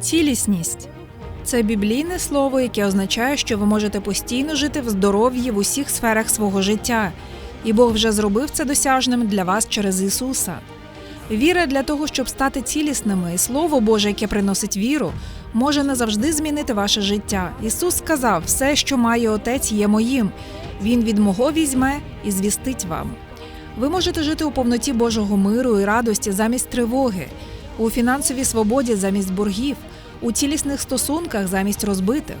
Цілісність це біблійне слово, яке означає, що ви можете постійно жити в здоров'ї в усіх сферах свого життя, і Бог вже зробив це досяжним для вас через Ісуса. Віра для того, щоб стати цілісними, і Слово Боже, яке приносить віру, може назавжди змінити ваше життя. Ісус сказав: все, що має Отець, є моїм. Він від мого візьме і звістить вам. Ви можете жити у повноті Божого миру і радості замість тривоги, у фінансовій свободі замість боргів, у цілісних стосунках замість розбитих.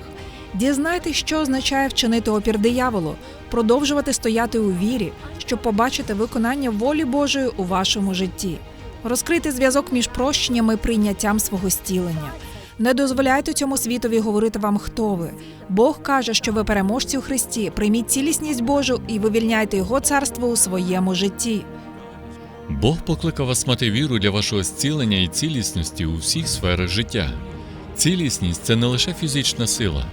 Дізнайтесь, що означає вчинити опір дияволу, продовжувати стояти у вірі, щоб побачити виконання волі Божої у вашому житті. Розкрити зв'язок між прощенням і прийняттям свого зцілення. Не дозволяйте цьому світові говорити вам, хто ви. Бог каже, що ви переможці у Христі. Прийміть цілісність Божу і вивільняйте Його царство у своєму житті. Бог покликав вас мати віру для вашого зцілення і цілісності у всіх сферах життя. Цілісність це не лише фізична сила,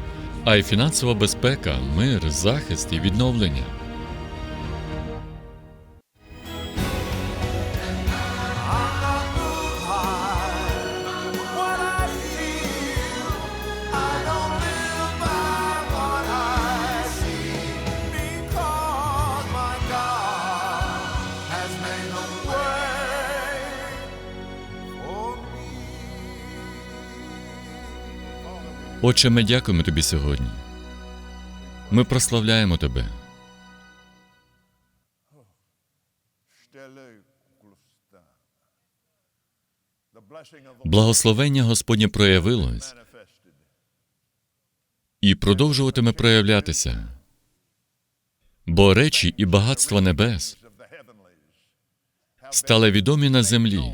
а й фінансова безпека, мир, захист і відновлення. Отче, ми дякуємо тобі сьогодні. Ми прославляємо тебе. Благословення Господнє проявилось і продовжуватиме проявлятися. Бо речі і багатства небес стали відомі на землі,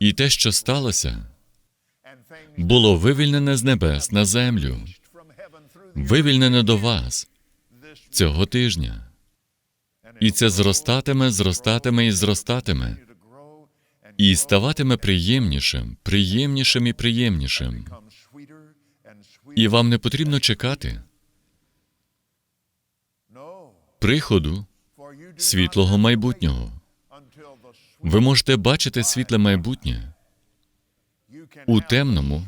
і те, що сталося, було вивільнене з небес на землю, вивільнене до вас цього тижня. І це зростатиме, зростатиме і зростатиме, і ставатиме приємнішим, приємнішим і приємнішим. І вам не потрібно чекати приходу світлого майбутнього. Ви можете бачити світле майбутнє у темному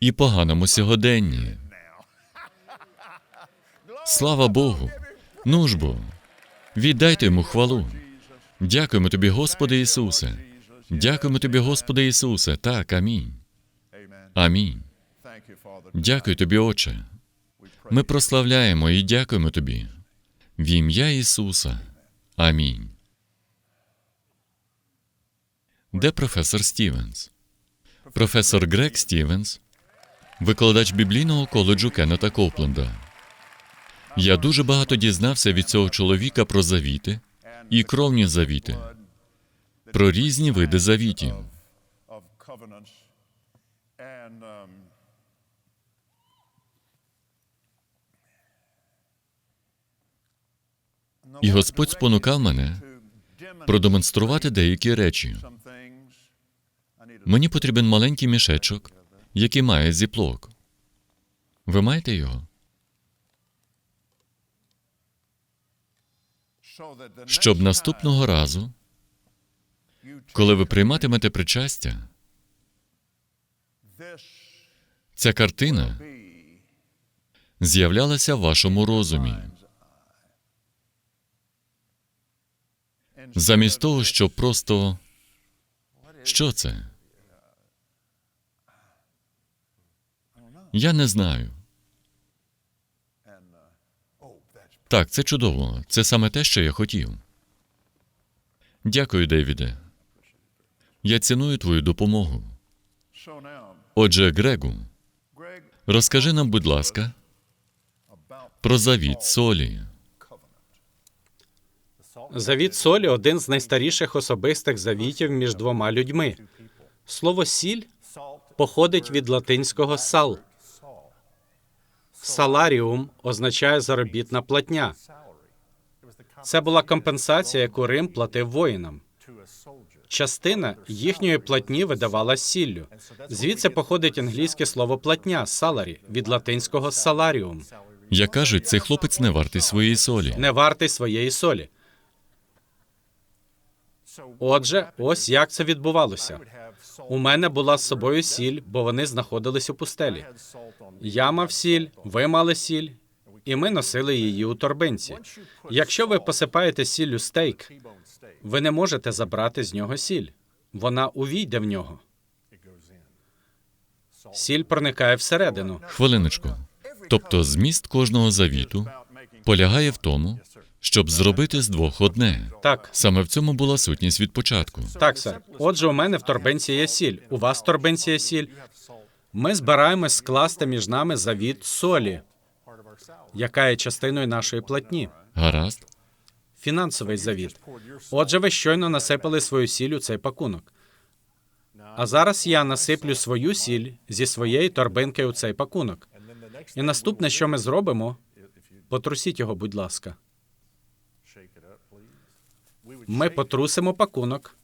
і поганому сьогоденні. Слава Богу! Ну ж бо, віддайте йому хвалу. Дякуємо тобі, Господи Ісусе. Дякуємо тобі, Господи Ісусе. Так, амінь. Амінь. Дякую тобі, Отче. Ми прославляємо і дякуємо тобі. В ім'я Ісуса. Амінь. Де професор Стівенс? Професор Грег Стівенс, викладач біблійного коледжу Кеннета Копленда. Я дуже багато дізнався від цього чоловіка про завіти і кровні завіти, про різні види завітів. І Господь спонукав мене продемонструвати деякі речі. Мені потрібен маленький мішечок, який має зіплок. Ви маєте його? Щоб наступного разу, коли ви прийматимете причастя, ця картина з'являлася в вашому розумі. Замість того, щоб просто. Що це? Я не знаю. Так, це чудово. Це саме те, що я хотів. Дякую, Девіде. Я ціную твою допомогу. Отже, Грегу, розкажи нам, будь ласка, про завіт солі. Завіт солі один з найстаріших особистих завітів між двома людьми. Слово сіль походить від латинського сал. Саларіум означає заробітна платня. Це була компенсація, яку Рим платив воїнам. Частина їхньої платні видавала сіллю. Звідси походить англійське слово платня саларі від латинського саларіум, Як кажуть, цей хлопець не вартий своєї солі. не вартий своєї солі. Отже, ось як це відбувалося. У мене була з собою сіль, бо вони знаходились у пустелі. Я мав сіль, ви мали сіль, і ми носили її у торбинці. Якщо ви посипаєте сіллю стейк, ви не можете забрати з нього сіль. Вона увійде в нього. Сіль проникає всередину. Хвилиночку. Тобто зміст кожного завіту полягає в тому, щоб зробити з двох одне. Так, Саме в цьому була сутність від початку. так, сер. Отже, у мене в торбинці є сіль. У вас в торбинці є сіль. Ми збираємось скласти між нами завіт солі, яка є частиною нашої платні. Гаразд? Фінансовий завіт. Отже, ви щойно насипали свою сіль у цей пакунок. А зараз я насиплю свою сіль зі своєї торбинки у цей пакунок. І наступне, що ми зробимо, потрусіть його, будь ласка. Ми потрусимо пакунок.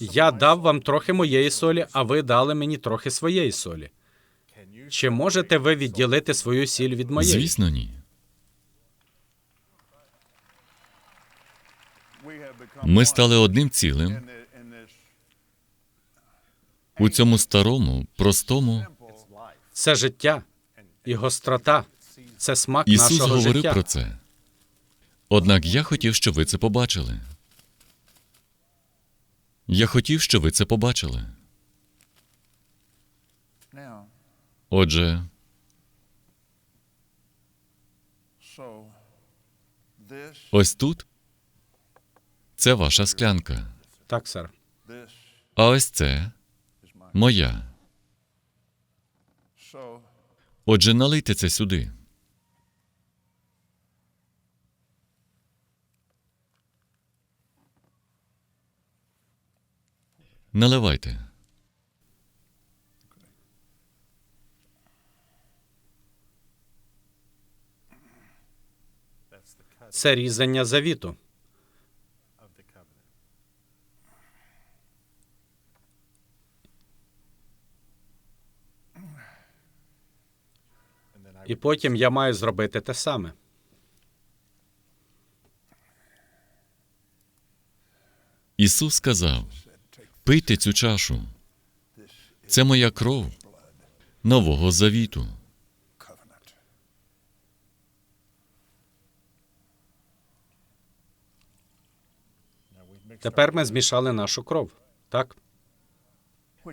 Я дав вам трохи моєї солі, а ви дали мені трохи своєї солі. Чи можете ви відділити свою сіль від моєї? Звісно, ні. Ми стали одним цілим у цьому старому, простому. Це життя і гострота. Це смак Ісус нашого говорив життя. про це. Однак я хотів, щоб ви це побачили. Я хотів, щоб ви це побачили. Отже, ось тут це ваша склянка, Так, сер. а ось це моя. Отже, налийте це сюди. Наливайте. Це різання завіту. І потім я маю зробити те саме. Ісус сказав: Пийте цю чашу. Це моя кров нового завіту. Тепер ми змішали нашу кров. Так?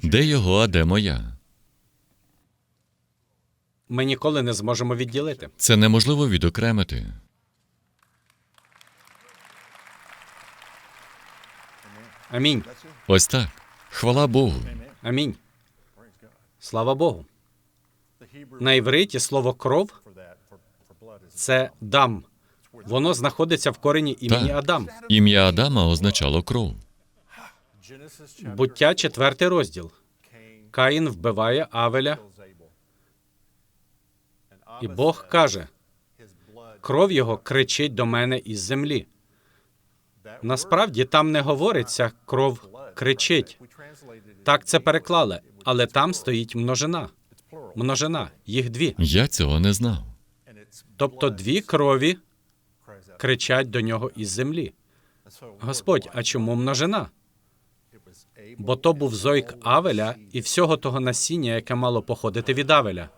Де його, а де моя? Ми ніколи не зможемо відділити. Це неможливо відокремити. Амінь. Ось так. Хвала Богу. Амінь. Слава Богу. На івриті слово кров це дам. Воно знаходиться в корені імені Так. Адам. Ім'я Адама означало кров. Буття, четвертий розділ. Каїн вбиває Авеля, і Бог каже: кров його кричить до мене із землі. Насправді там не говориться кров кричить. Так це переклали, але там стоїть множина. Множина, їх дві. Я цього не знав. Тобто дві крові кричать до нього із землі. Господь, а чому множина? Бо то був зойк Авеля і всього того насіння, яке мало походити від Авеля.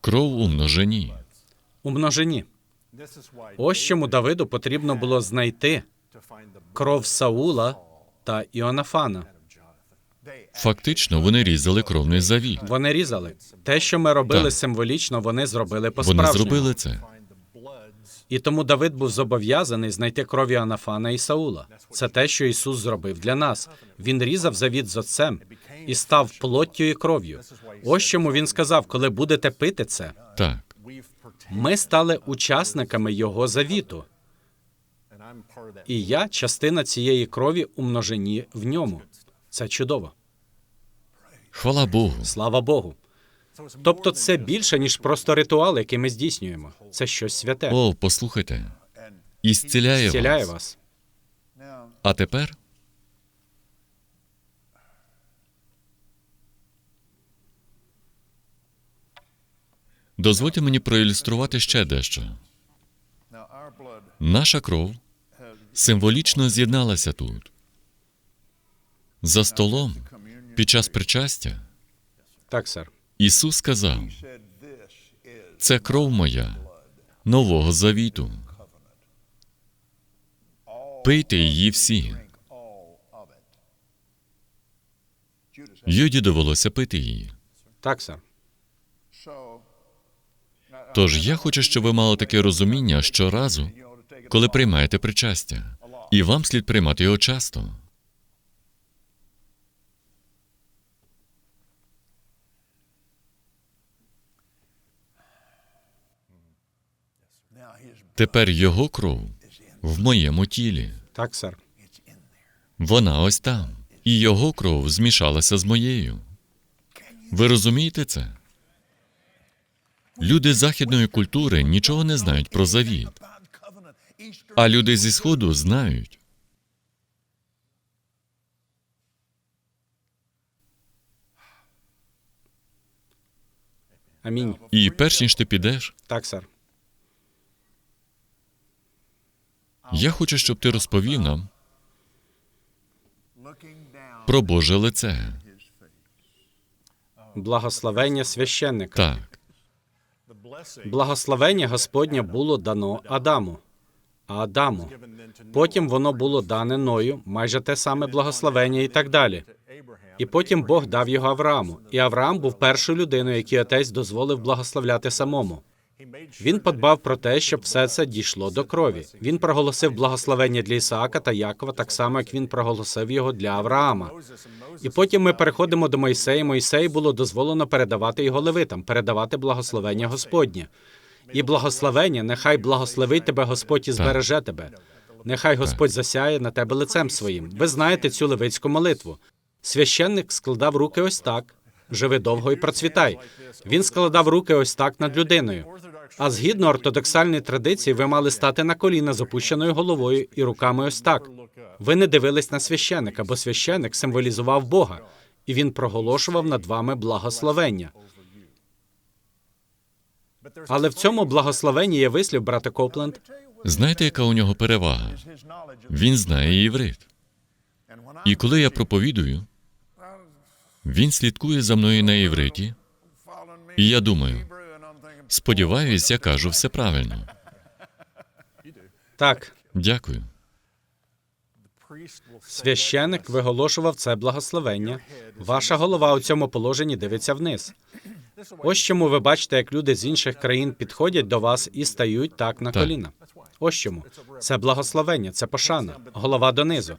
Кров у множині. У множині. Ось чому Давиду потрібно було знайти кров Саула та Іонафана. Фактично, вони різали кровний завіт. Вони різали. Те, що ми робили Так. символічно, вони зробили по Вони справжньому. зробили це. І тому Давид був зобов'язаний знайти крові Анафана і Саула. Це те, що Ісус зробив для нас. Він різав завіт з отцем і став плоттю і кров'ю. Ось чому він сказав: коли будете пити це, Так. Ми стали учасниками його завіту. І я частина цієї крові у множині в ньому. Це чудово. Хвала Богу. Слава Богу. Тобто, це більше ніж просто ритуал, який ми здійснюємо. Це щось святе. О, послухайте. І зціляє вас. вас. А тепер дозвольте мені проілюструвати ще дещо. Наша кров символічно з'єдналася тут. За столом під час причастя Так, сер. Ісус сказав: це кров моя нового завіту. Пийте її всі. Юді довелося пити її. Так, сер. Тож я хочу, щоб ви мали таке розуміння щоразу, коли приймаєте причастя, і вам слід приймати його часто. Тепер його кров в моєму тілі. Так, сер. Вона ось там. І його кров змішалася з моєю. Ви розумієте це? Люди західної культури нічого не знають про завіт, а люди зі сходу знають. Амінь. І перш ніж ти підеш, Так, сер. я хочу, щоб ти розповів нам про Боже лице. Благословення священника. Так, Благословення Господнє було дано Адаму. Адаму. Потім воно було дане Ною, майже те саме благословення і так далі. І потім Бог дав його Аврааму. І Авраам був першою людиною, який отець дозволив благословляти самому. Він подбав про те, щоб все це дійшло до крові. Він проголосив благословення для Ісаака та Якова, так само як він проголосив його для Авраама. І потім ми переходимо до Мойсея. Мойсею було дозволено передавати його левитам, передавати благословення Господнє. І благословення, нехай благословить тебе Господь і збереже тебе. Нехай Господь засяє на тебе лицем своїм. Ви знаєте цю левицьку молитву. Священник складав руки ось так. Живи довго і процвітай. Він складав руки ось так над людиною. А згідно ортодоксальної традиції, ви мали стати на коліна з опущеною головою і руками ось так. Ви не дивились на священика, бо священик символізував Бога, і він проголошував над вами благословення. Але в цьому благословенні є вислів, брате Копленд. знаєте, яка у нього перевага? Він знає I І коли я проповідую, він слідкує за мною на івриті, і я думаю, сподіваюсь, я кажу все правильно. Так, Дякую. священик виголошував це благословення. Ваша голова у цьому положенні дивиться вниз. Ось чому ви бачите, як люди з інших країн підходять до вас і стають так на Так. коліна. Ось чому це благословення, це пошана, голова донизу.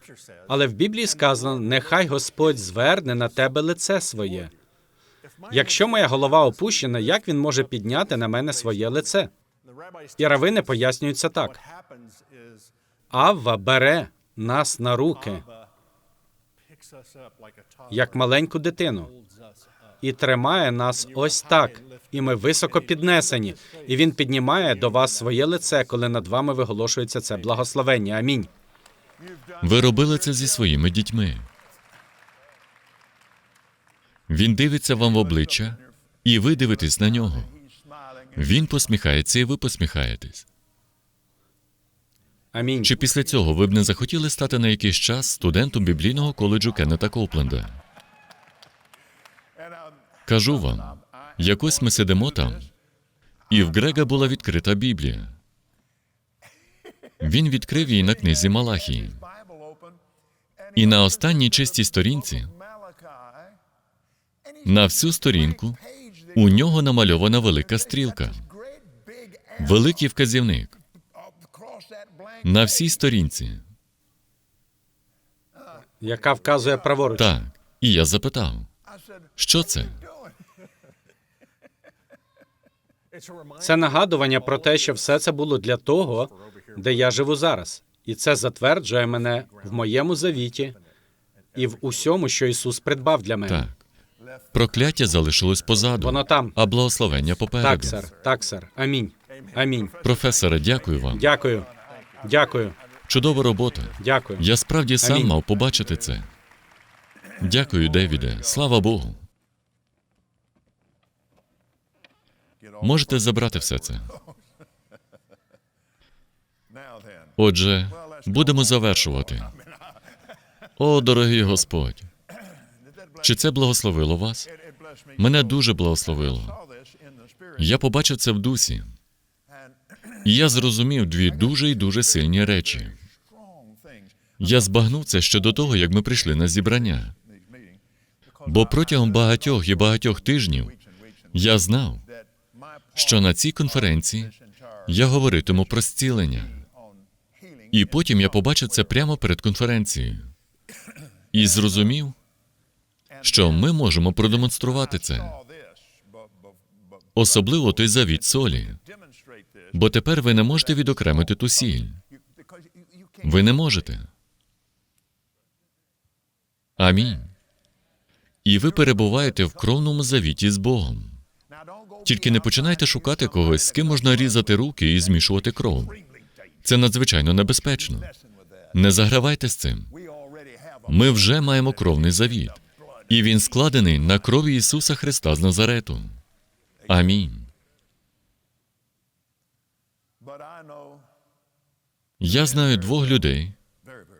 Але в Біблії сказано: нехай Господь зверне на тебе лице своє. Якщо моя голова опущена, як він може підняти на мене своє лице? І равини пояснюють це так: Авва бере нас на руки, як маленьку дитину, і тримає нас ось так. І ми високо піднесені. І він піднімає до вас своє лице, коли над вами виголошується це благословення. Амінь. Ви робили це зі своїми дітьми. Він дивиться вам в обличчя, і ви дивитесь на нього. Він посміхається, і ви посміхаєтесь. Амінь. Чи після цього ви б не захотіли стати на якийсь час студентом біблійного коледжу Кеннета Копленда? Кажу вам, якось ми сидимо там, і в Грега була відкрита Біблія. Він відкрив її на книзі Малахії. І на останній чистій сторінці, на всю сторінку, у нього намальована велика стрілка, великий вказівник на всій сторінці. Яка вказує праворуч. Так. І я запитав, що це? Це нагадування про те, що все це було для того, де я живу зараз. І це затверджує мене в моєму завіті і в усьому, що Ісус придбав для мене. Так. Прокляття залишилось позаду, Воно там. а благословення попереду. Так, сер. Так, сер. Амінь. Амінь. Професоре, дякую вам. Дякую. Дякую. Чудова робота. Дякую. Я справді сам Амінь. мав побачити це. Дякую, Девіде. Слава Богу. Можете забрати все це. Отже, будемо завершувати. О, дорогий Господь, Чи це благословило вас? Мене дуже благословило. Я побачив це в дусі, і я зрозумів дві дуже і дуже сильні речі. Я збагнув це ще до того, як ми прийшли на зібрання. Бо протягом багатьох і багатьох тижнів я знав, що на цій конференції я говоритиму про зцілення. І потім я побачив це прямо перед конференцією. І зрозумів, що ми можемо продемонструвати це, особливо той завіт солі. Бо тепер ви не можете відокремити ту сіль. Ви не можете. Амінь. І ви перебуваєте в кровному завіті з Богом. Тільки не починайте шукати когось, з ким можна різати руки і змішувати кров. Це надзвичайно небезпечно. Не загравайте з цим. Ми вже маємо кровний завіт, і він складений на крові Ісуса Христа з Назарету. Амінь. Я знаю двох людей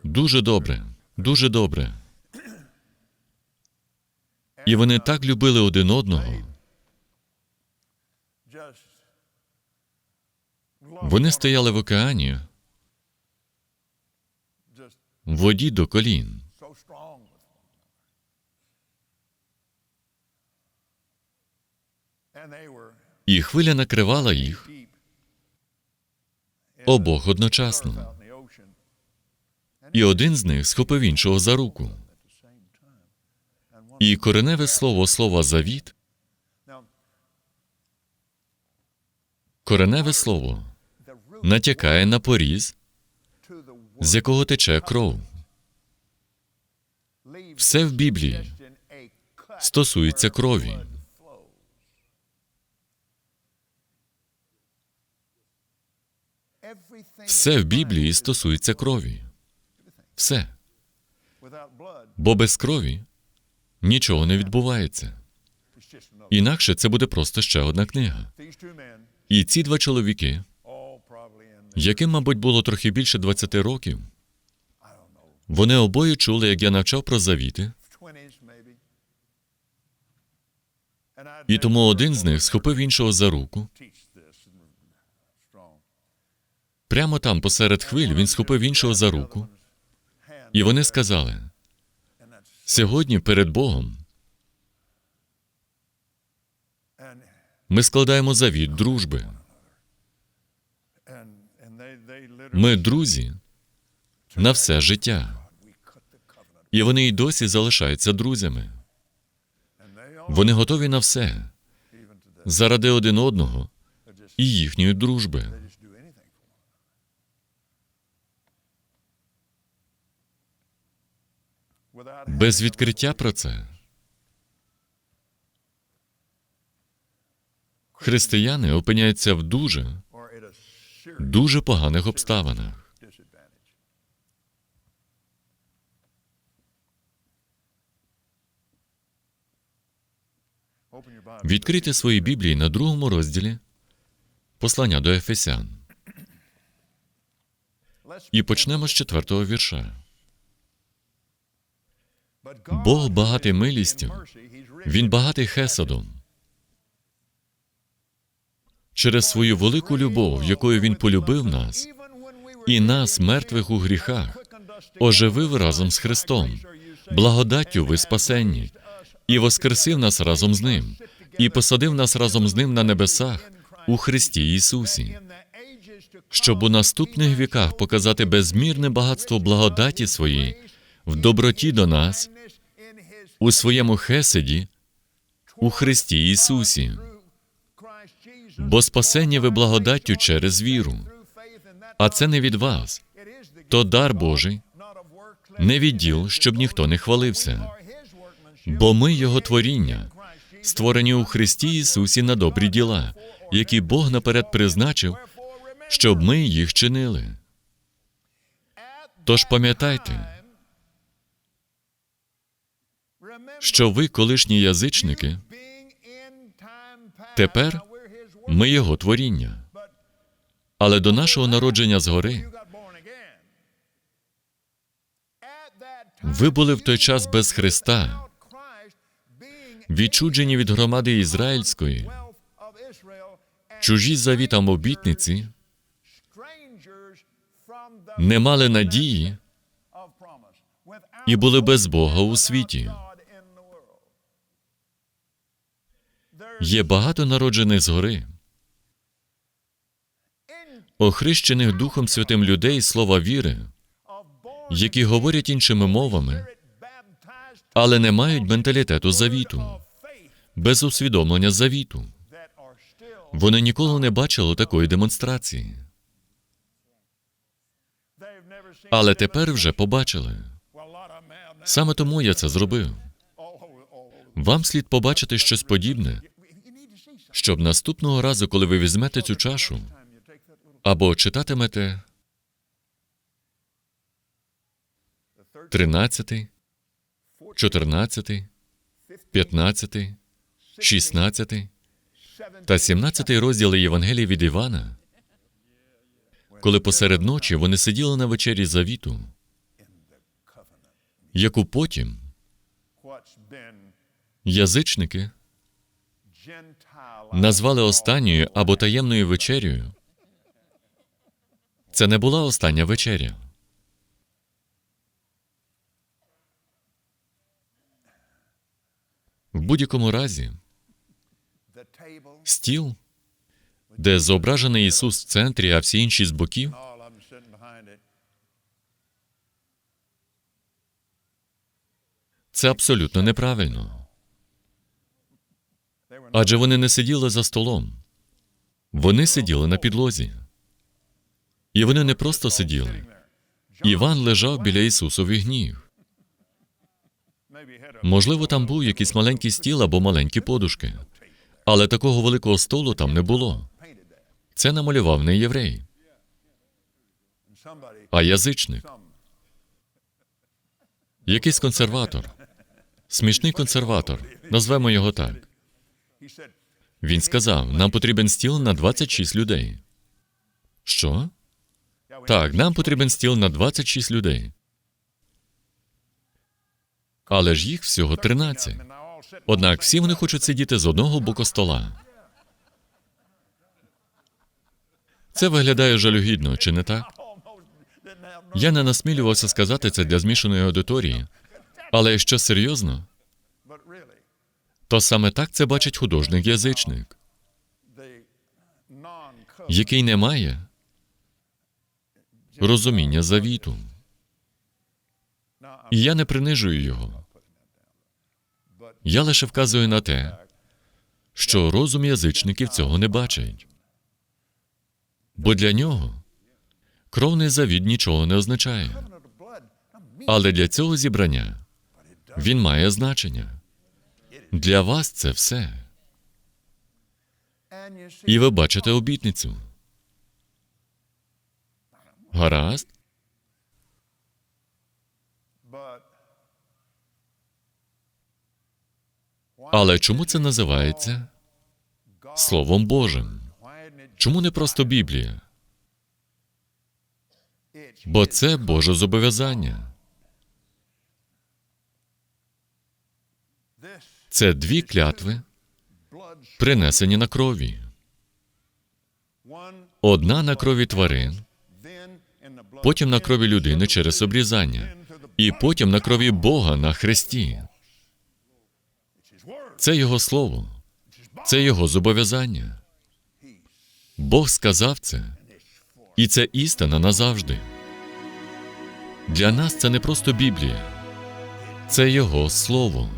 дуже добре, дуже добре. І вони так любили один одного. Вони стояли в океані, в воді до колін. І хвиля накривала їх обох одночасно. І один з них схопив іншого за руку. І кореневе слово слова завіт, кореневе слово натякає на поріз, з якого тече кров. Все в Біблії стосується крові. Все в Біблії стосується крові. Все. Бо без крові нічого не відбувається. Інакше це буде просто ще одна книга. І ці два чоловіки, яким, мабуть, було трохи більше 20 років, вони обоє чули, як я навчав про завіти, 20s maybe. And I і тому один з них схопив іншого за руку. Прямо там, посеред хвиль, він схопив іншого за руку, і вони сказали: сьогодні перед Богом ми складаємо завіт дружби. Ми друзі на все життя. І вони й досі залишаються друзями. Вони готові на все заради один одного і їхньої дружби. Без відкриття про це християни опиняються в дуже, дуже поганих обставинах. Відкрийте свої Біблії на другому розділі послання до Ефесян. І почнемо з четвертого вірша. Бог багатий милістю, Він багатий хесадом. Через свою велику любов, якою Він полюбив нас, і нас, мертвих у гріхах, оживив разом з Христом. Благодаттю ви спасенні, і воскресив нас разом з Ним, і посадив нас разом з Ним на небесах у Христі Ісусі, щоб у наступних віках показати безмірне багатство благодаті своєї в доброті до нас у своєму хеседі у Христі Ісусі. Бо спасення ви благодаттю через віру, а це не від вас, то дар Божий, не відділ, щоб ніхто не хвалився. Бо ми Його творіння, створені у Христі Ісусі на добрі діла, які Бог наперед призначив, щоб ми їх чинили. Тож пам'ятайте, що ви, колишні язичники, тепер ми Його творіння. Але до нашого народження згори ви були в той час без Христа, відчуджені від громади ізраїльської, чужі завітам обітниці, не мали надії і були без Бога у світі. Є багато народжених згори, охрещених Духом Святим людей слова віри, які говорять іншими мовами, але не мають менталітету завіту, без усвідомлення завіту. Вони ніколи не бачили такої демонстрації, але тепер вже побачили. Саме тому я це зробив. Вам слід побачити щось подібне, щоб наступного разу, коли ви візьмете цю чашу або читатимете the third 13, 14, 15, 16 та 17 розділи Євангелії від Івана, коли посеред ночі вони сиділи на вечері завіту, яку потім язичники назвали останньою або таємною вечерею. Це не була остання вечеря. В будь-якому разі, стіл, де зображений Ісус в центрі, а всі інші з боків, це абсолютно неправильно. Адже вони не сиділи за столом. Вони сиділи на підлозі. І вони не просто сиділи. Іван лежав біля Ісусових a Можливо, там був якийсь маленький стіл або маленькі подушки. Але такого великого столу там не було. Це намалював не єврей, а язичник. Якийсь консерватор. Смішний консерватор. Назвемо його так. Він сказав: нам потрібен стіл на 26 людей. Що? Так, нам потрібен стіл на 26 людей. Але ж їх всього 13. and now all sitting Однак всі вони хочуть сидіти з одного боку стола. Це виглядає жалюгідно, чи не так? Я не насмілювався сказати це для змішаної аудиторії. Але якщо серйозно, то саме так це бачить художник-язичник, який не має розуміння завіту. І я не принижую його. Я лише вказую на те, що розум язичників цього не бачить. Бо для нього кровний завіт нічого не означає. Але для цього зібрання він має значення. Для вас це все. І ви бачите обітницю. Гаразд? Але чому це називається Словом Божим? Чому не просто Біблія? Бо це Боже зобов'язання. Це дві клятви, принесені на крові. Одна на крові тварин, потім на крові людини через обрізання, і потім на крові Бога на хресті. Це Його слово, це Його зобов'язання. Бог сказав це, і це істина назавжди. Для нас це не просто Біблія, це Його слово.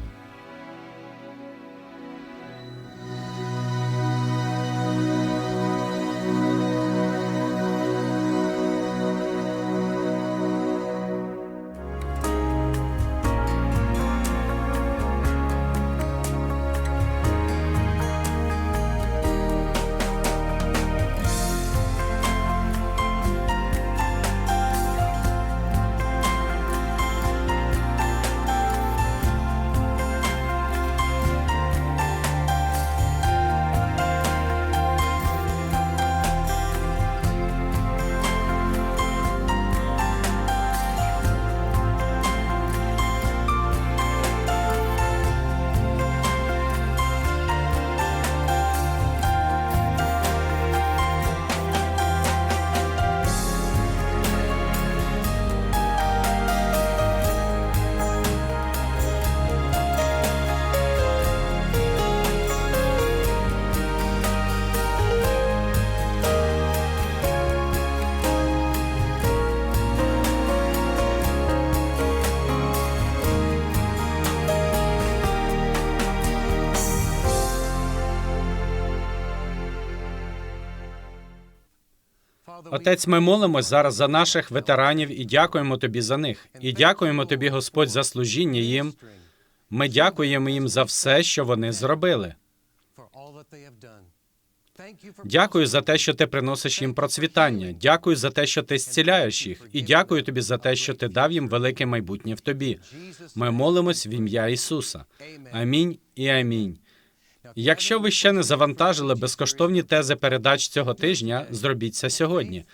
Отець, ми молимось зараз за наших ветеранів і дякуємо тобі за них. І дякуємо тобі, Господь, за служіння їм. Ми дякуємо їм за все, що вони зробили. Дякую за те, що ти приносиш їм процвітання. Дякую за те, що ти зціляєш їх. І дякую тобі за те, що ти дав їм велике майбутнє в тобі. Ми молимось в ім'я Ісуса. Амінь і амінь. Якщо ви ще не завантажили безкоштовні тези передач цього тижня, зробіть це сьогодні.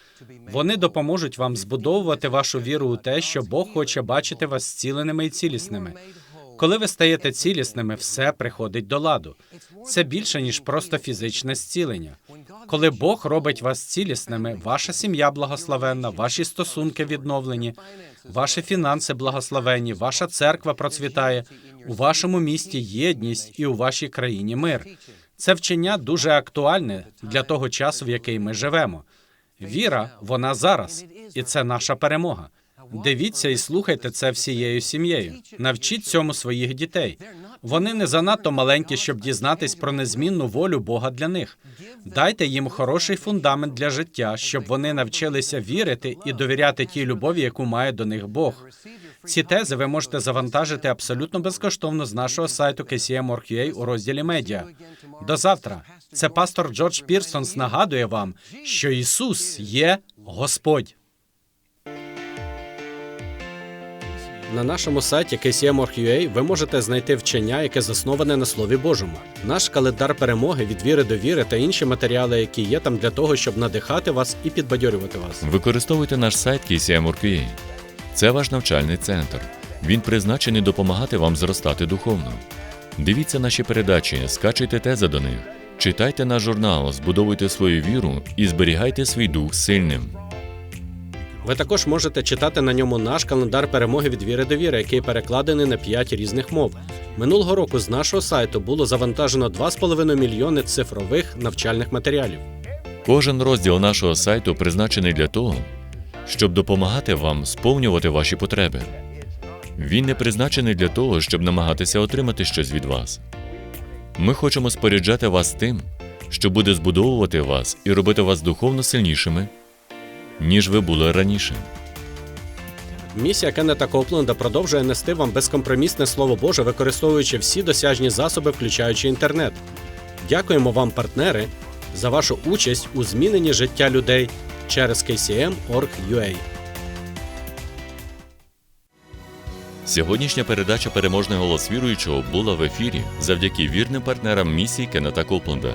Вони допоможуть вам збудовувати вашу віру у те, що Бог хоче бачити вас зціленими і цілісними. Коли ви стаєте цілісними, все приходить до ладу. Це більше ніж просто фізичне зцілення. Коли Бог робить вас цілісними, ваша сім'я благословенна, ваші стосунки відновлені, ваші фінанси благословенні, ваша церква процвітає, у вашому місті єдність і у вашій країні мир. Це вчення дуже актуальне для того часу, в який ми живемо. Віра, вона зараз, і це наша перемога. Дивіться і слухайте це всією сім'єю. Навчіть цьому своїх дітей. Вони не занадто маленькі, щоб дізнатись про незмінну волю Бога для них. Дайте їм хороший фундамент для життя, щоб вони навчилися вірити і довіряти тій любові, яку має до них Бог. Ці тези ви можете завантажити абсолютно безкоштовно з нашого сайту KCM.org.ua у розділі медіа. До завтра. Це пастор Джордж Пірсонс нагадує вам, що Ісус є Господь. На нашому сайті KCM.org.ua ви можете знайти вчення, яке засноване на Слові Божому. Наш календар перемоги від віри до віри та інші матеріали, які є там для того, щоб надихати вас і підбадьорювати вас. Використовуйте наш сайт KCM.org.ua. Це ваш навчальний центр. Він призначений допомагати вам зростати духовно. Дивіться наші передачі, скачуйте тези до них, читайте наш журнал, збудовуйте свою віру і зберігайте свій дух сильним. Ви також можете читати на ньому наш календар перемоги від віри до віри, який перекладений на 5 різних мов. Минулого року з нашого сайту було завантажено 2,5 мільйони цифрових навчальних матеріалів. Кожен розділ нашого сайту призначений для того, щоб допомагати вам сповнювати ваші потреби. Він не призначений для того, щоб намагатися отримати щось від вас. Ми хочемо споряджати вас тим, що буде збудовувати вас і робити вас духовно сильнішими, ніж ви були раніше. Місія Кеннета Копленда продовжує нести вам безкомпромісне слово Боже, використовуючи всі досяжні засоби, включаючи інтернет. Дякуємо вам, партнери, за вашу участь у зміненні життя людей через KCM.org.ua. Сьогоднішня передача Переможний голос віруючого була в ефірі завдяки вірним партнерам місії Кеннета Копленда.